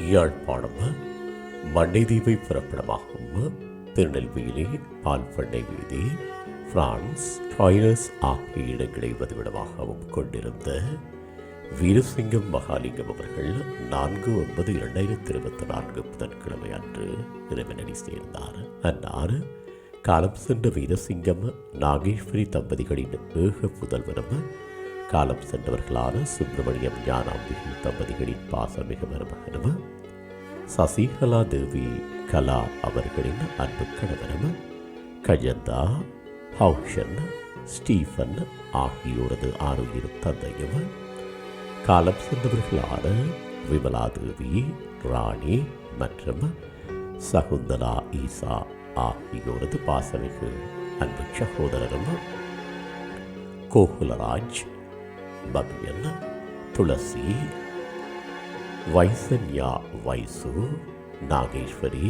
யாழ்ப்பாணம் மண்டைதீவை புறப்படமாகவும் திருநெல்வேலி பால்பண்ணை வீதி பிரான்ஸ் டாய்லர்ஸ் ஆகிய இடங்களை வதிவிடமாகவும் கொண்டிருந்த வீரசிங்கம் மகாலிங்கம் அவர்கள் நான்கு ஒன்பது இரண்டாயிரத்தி இருபத்தி நான்கு புதன்கிழமை அன்று இறைவனடி சேர்ந்தார். அன்னார் காலம் சென்ற வீரசிங்கம் நாகேஸ்வரி தம்பதிகளின் ஏக புதல்வரும் காலம் சென்றவர்களான சுப்பிரமணியம் ஞானாம்பிகை தம்பதிகளின் பாசமிகு மருமகனும்? சசிகலா தேவி கலா அவர்களின் அன்பு கணவனும்? கஜந்தா ஹவுஷன் ஸ்டீஃபன் ஆகியோரது ஆரோக்கிய தந்தையும்? காலம் சென்றவர்களான விமலா தேவி ராணி மற்றும் சகுந்தலா ஈசா ஆகியோரது பாசமிகு அன்பு சகோதரரும்? கோகுலராஜ் பவ்யன் துளசி வைசன்யா வைசு நாகேஸ்வரி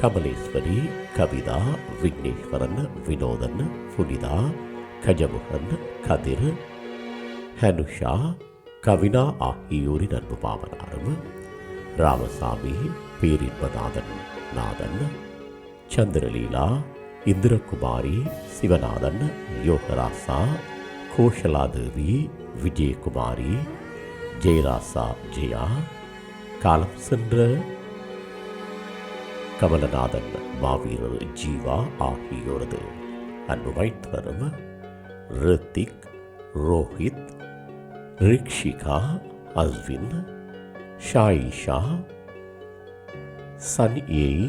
கமலேஸ்வரி கவிதா விக்னேஸ்வரன் வினோதன் புனிதா கஜமுகன் கதிர் ஹனுஷா கவினா ஆகியோரின் அன்பு பாவனாரும் ராமசாமி பேரின்பநாதன் நாதன் சந்திரலீலா இந்திரகுமாரி சிவநாதன் யோகராசா கோஷலாதேவி விஜயகுமாரி ஜெயராசா ஜெயா காலம் சென்ற கமலநாதன் மாவீரர் ஜீவா ஆகியோரது அன்பு மைத்துனரும் ரித்திக் ரோஹித் ரிக்ஷிகா அஸ்வின் ஷாயிஷா சன் ஏய்